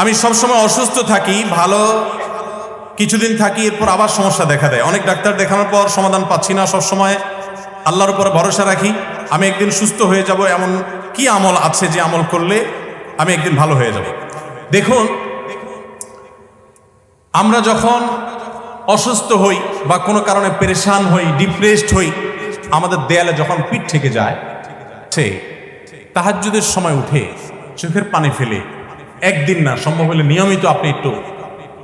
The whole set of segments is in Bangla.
আমি সবসময় অসুস্থ থাকি, ভালো কিছুদিন থাকি, এরপর আবার সমস্যা দেখা দেয়। অনেক ডাক্তার দেখানোর পর সমাধান পাচ্ছি না সবসময়। আল্লাহর উপরে ভরসা রাখি, আমি একদিন সুস্থ হয়ে যাব, এমন কি আমল আছে যে আমল করলে আমি একদিন ভালো হয়ে যাব? দেখুন, আমরা যখন অসুস্থ হই বা কোনো কারণে পেরেশান হই, ডিপ্রেসড হই, আমাদের দেয়ালে যখন পিঠ থেকে যায় সে তাহাজ্জুদের সময় উঠে চোখের পানি ফেলে একদিন না, সম্ভব হলে নিয়মিত আপনি একটু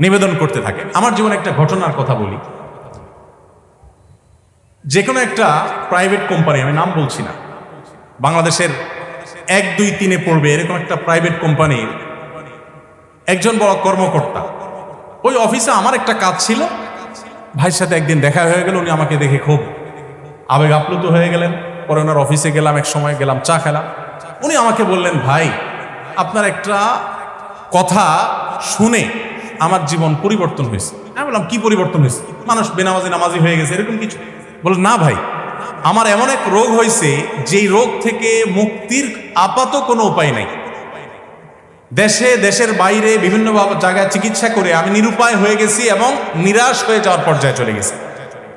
নিবেদন করতে থাকেন। আমার জীবনে একটা ঘটনার কথা বলি। যে কোনো একটা প্রাইভেট কোম্পানি আমি নাম বলছি না, বাংলাদেশের এক, দুই, তিনে পড়বে, এরকম একটা প্রাইভেট কোম্পানির একজন বড় কর্মকর্তা, ওই অফিসে আমার একটা কাজ ছিল। ভাইয়ের সাথে একদিন দেখা হয়ে গেল, উনি আমাকে দেখে খুব আবেগ আপ্লুত হয়ে গেলেন। পরে ওনার অফিসে গেলাম, এক সময় গেলাম, চা খেলাম। উনি আমাকে বললেন, ভাই, আপনার একটা কথা শুনে আমার জীবন পরিবর্তন হয়েছে। আমি বললাম, কি পরিবর্তন হয়েছে? মানুষ বেনামাজি নামাজি হয়ে গেছে, এরকম কিছু। বল না ভাই, আমার এমন এক রোগ হয়েছে, যেই রোগ থেকে মুক্তির আপাত কোনো উপায় নাই। দেশে, দেশের বাইরে বিভিন্ন জায়গায় চিকিৎসা করে আমি নিরুপায় হয়ে গেছি এবং নিরাশ হয়ে যাওয়ার পর্যায়ে চলে গেছি।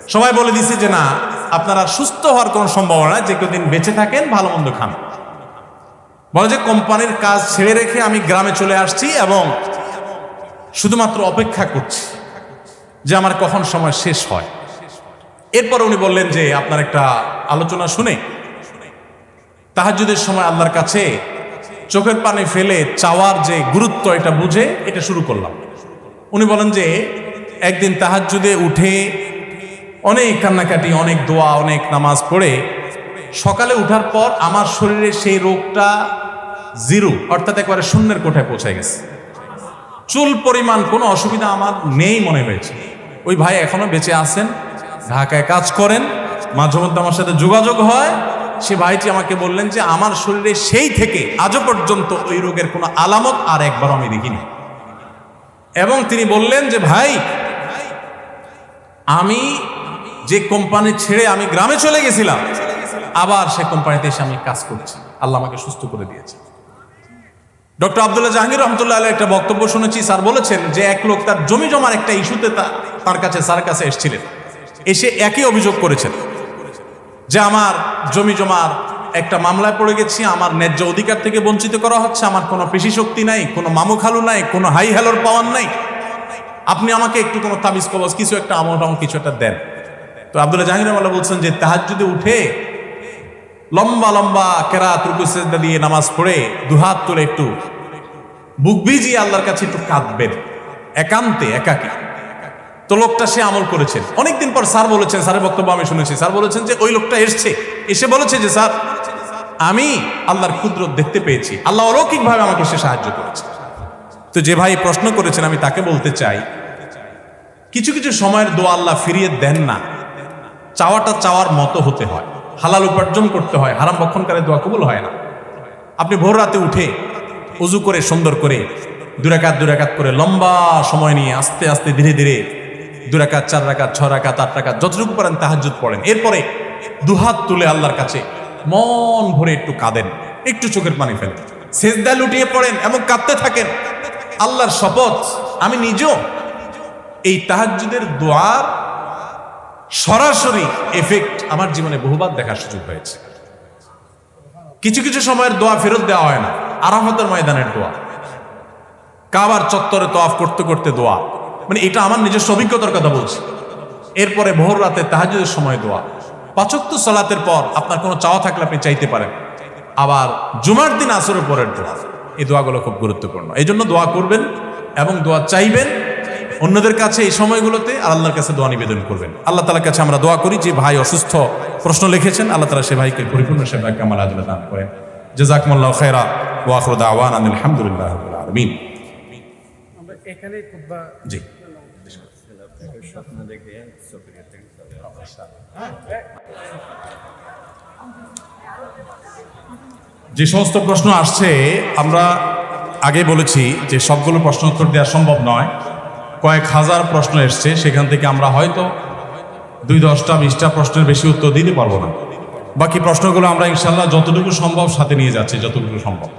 সবাই বলে দিছে যে, না, আপনারা সুস্থ হওয়ার কোনো সম্ভাবনা যে দিন বেঁচে থাকেন, ভালো মন্দ খান। বলে যে, কোম্পানির কাজ ছেড়ে রেখে আমি গ্রামে চলে আসছি এবং শুধুমাত্র অপেক্ষা করছি যে আমার কখন সময় শেষ হয়। এরপর উনি বললেন যে, আপনার একটা আলোচনা শুনে তাহাজুদের সময় আল্লাহর কাছে চোখের পানি ফেলে চাওয়ার যে গুরুত্ব এটা বুঝে এটা শুরু করলাম। উনি বলেন যে, একদিন তাহাজুদে উঠে অনেক কান্নাকাটি, অনেক দোয়া, অনেক নামাজ পড়ে সকালে উঠার পর আমার শরীরে সেই রোগটা জিরো, অর্থাৎ একবারে শূন্যের কোঠায় পৌঁছে গেছে। চুল পরিমাণ কোনো অসুবিধা আমার নেই মনে হয়েছে। ওই ভাই এখনও বেঁচে আছেন, ঢাকায় কাজ করেন, মাঝে মধ্যে আমার সাথে যোগাযোগ হয়। সে ভাইটি আমাকে বললেন যে, আমার শরীরে সেই থেকে আজও পর্যন্ত ওই রোগের কোনো আলামত আর একবার আমি দেখিনি। এবং তিনি বললেন যে, ভাই, আমি যে কোম্পানি ছেড়ে আমি গ্রামে চলে গেছিলাম আবার সে কোম্পানিতে এসে আমি কাজ করছি। আল্লাহ আমাকে সুস্থ করে দিয়েছে। ডক্টর আবদুল্লাহ জাহাঙ্গীর রহমতুল্লাহ আলাইহ একটা বক্তব্য শুনেছি, স্যার বলেছেন যে এক লোক তার জমি জমার একটা ইস্যুতে তার কাছে স্যার কাছে এসেছিলেন। এসে একই অভিযোগ করেছেন যে আমার জমি জমার একটা মামলায় পড়ে গেছি, আমার ন্যায্য অধিকার থেকে বঞ্চিত করা হচ্ছে, আমার কোনো পেশি শক্তি নাই, কোনো মামু খালু নাই, কোনো হাই হ্যালোর পাওয়ার নাই। আপনি আমাকে একটু কোনো তাবিজ কবজ, কিছু একটা আমল কিছু একটা দেন। তো আবদুল্লাহ জাহাঙ্গীর বলছেন যে তাহাজ যদি উঠে লম্বা লম্বা কেরা তুর্কুসেদা দিয়ে নামাজ পড়ে দুহাত তুলে একটু বুক ভিজিয়ে আল্লাহর কাছে একটু কাঁদবেন। একান্তে, একাকী। তো লোকটা সে আমল করেছেন। অনেকদিন পর স্যার বলেছেন, স্যারের বক্তব্য আমি শুনেছি, স্যার বলেছেন যে ওই লোকটা এসছে। এসে বলেছে যে, স্যার, আমি আল্লাহর কুদরত দেখতে পেয়েছি। আল্লাহ অলৌকিকভাবে আমাকে সে সাহায্য করেছে। তো যে ভাই প্রশ্ন করেছেন, আমি তাকে বলতে চাই, কিছু কিছু সময়ের দোয়া আল্লাহ ফিরিয়ে দেন না। চাওয়াটা চাওয়ার মতো হতে হয়। হালাল উপার্জন করতে হয়, হারাম বক্ষণকারে দোয়া কবুল হয় না। আপনি ভোর রাতে উঠে উজু করে, সুন্দর করে দুরাকাত দুরাকাত করে লম্বা সময় নিয়ে আস্তে আস্তে ধীরে ধীরে দুরাকাত চার রাকাত ছ রাকাত, আট রাকাত, যতটুকু পারেন তাহাজুদ পড়েন। এরপরে দুহাত তুলে আল্লাহর কাছে মন ভরে একটু কাঁদেন, একটু চোখের পানি ফেলেন, সেজদা লুটিয়ে পড়েন এবং কাঁদতে থাকেন। আল্লাহর শপথ, আমি নিজেও এই তাহাজ্জুদের দোয়ার সরাসরি এফেক্ট আমার জীবনে বহুবার দেখার সুযোগ হয়েছে। কিছু কিছু সময়ের দোয়া ফেরত দেওয়া হয় না। আরাফতের ময়দানের দোয়া। কাবার চত্বরে তোয়াফ করতে করতে দোয়া। মানে এটা আমার নিজস্ব অভিজ্ঞতার কথা বলছি। এরপরে ভোর রাতে তাহাজুদের সময় দোয়া। পাচক্ত সলাতের পর আপনার কোনো চাওয়া থাকলে আপনি চাইতে পারেন। আবার জুমার দিন আসরের পরের দোয়া। এই দোয়াগুলো খুব গুরুত্বপূর্ণ। এই জন্য দোয়া করবেন এবং দোয়া চাইবেন। অন্যদের কাছে এই সময়গুলোতে আর আল্লাহর কাছে দোয়া নিবেদন করবেন। আল্লাহ তালার কাছে আমরা দোয়া করি যে ভাই অসুস্থ প্রশ্ন লিখেছেন আল্লাহ তালা সে ভাইকে পরিপূর্ণ সেবা আমার আজলা দান করেন। জাজাকমুল্লাহ খেরা ওয়াখরুদ আওয়ান আলহামদুলিল্লাহ আলমিন। জি স্বপ্ন দেখে যে সমস্ত প্রশ্ন আসছে আমরা আগে বলেছি যে সবগুলো প্রশ্ন উত্তর দেওয়া সম্ভব নয়। কয়েক হাজার প্রশ্ন এসছে, সেখান থেকে আমরা হয়তো দুই দশটা, বিশটা প্রশ্নের বেশি উত্তর দিতে পারব না। বাকি প্রশ্নগুলো আমরা ইনশাল্লাহ যতটুকু সম্ভব সাথে নিয়ে যাচ্ছি, যতটুকু সম্ভব।